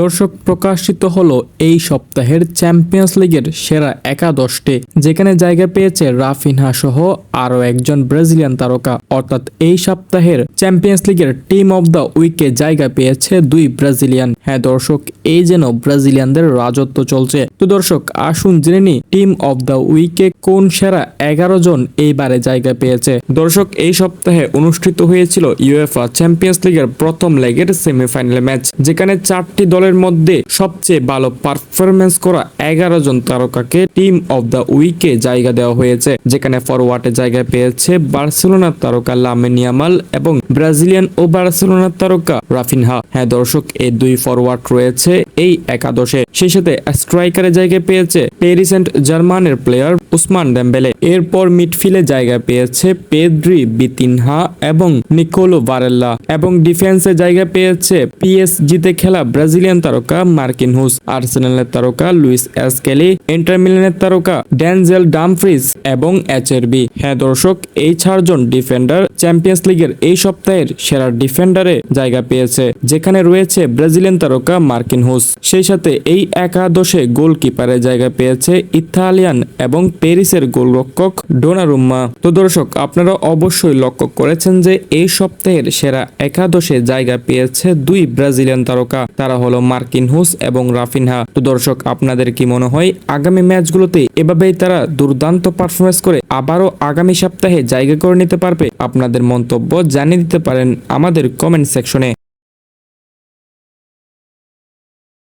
দর্শক প্রকাশিত হলো এই সপ্তাহের চ্যাম্পিয়ন্স লিগের সেরা একাদশটি, যেখানে জায়গা পেয়েছে রাফিনহা সহ আরও একজন ব্রাজিলিয়ান তারকা। অর্থাৎ এই সপ্তাহের চ্যাম্পিয়ন্স লিগের টিম অব দ্য উইকে জায়গা পেয়েছে দুই ব্রাজিলিয়ান। হ্যাঁ দর্শক এই যেন ব্রাজিলিয়ানদের রাজত্ব চলছে। তো দর্শক, আসুন জেনে নি টিম অব দ্য উইকে কোন সেরা এগারো জন এইবারে জায়গা পেয়েছে? দর্শক, এই সপ্তাহে অনুষ্ঠিত হয়েছিল ইউএফআ চ্যাম্পিয়ন্স লিগের প্রথম লেগের সেমিফাইনাল ম্যাচ, যেখানে চারটি দলের মধ্যে সবচেয়ে ভালো পারফরমেন্স করা এগারো জন তারকাকে টিম অব দ্য উইকে জায়গা দেওয়া হয়েছে, যেখানে ফরওয়ার্ডে জায়গা পেয়েছে বার্সেলোনার তারকা লামেনিয়ামাল এবং ব্রাজিলিয়ান ও বার্সেলোনার তারকা রাফিনহা। হ্যাঁ দর্শক, এই দুই ফরওয়ার্ড রয়েছে এই একাদশে। সেই সাথে স্ট্রাইকারের জায়গায় পেয়েছে প্যারিস অ্যান্ড জার্মানের প্লেয়ার উসমান ডেম্বেলে। এরপর মিডফিল্ডে জায়গা পেয়েছে পেদ্রি, বিতিনহা এবং নিকোলো বারেল্লা এবং ডিফেন্সে জায়গা পেয়েছে পিএসজিতে খেলা ব্রাজিলিয়ান তারকা মার্কিন হুস, আর্সেনালের তারকা লুইস এসকেলি, ইন্টার মিলানের তারকা ড্যানজেল ডামফ্রিজ এবং এইচআরবি হ্যাঁ দর্শক, এই চারজন ডিফেন্ডার চ্যাম্পিয়ন্স লিগের এই সপ্তাহের সেরা ডিফেন্ডারে জায়গা পেয়েছে, যেখানে রয়েছে ব্রাজিলিয়ান তারকা মার্কিন হুস। সেই সাথে এই একাদশে গোলকিপারে জায়গা পেয়েছে ইতালিয়ান এবং প্যারিসের গোলরক্ষক ডোনারুম্মা। তো দর্শক, আপনারা অবশ্যই লক্ষ্য করেছেন যে এই সপ্তাহের সেরা একাদশে জায়গা পেয়েছে দুই ব্রাজিলিয়ান তারকা। তারা হলো মার্কিন হুস এবং রাফিনহা। তো দর্শক, আপনাদের কি মনে হয়, আগামী ম্যাচগুলোতে এভাবেই তারা দুর্দান্ত পারফরমেন্স করে আবারও আগামী সপ্তাহে জায়গা করে নিতে পারবে? আপনাদের মন্তব্য জানিয়ে দিতে পারেন আমাদের কমেন্ট সেকশনে।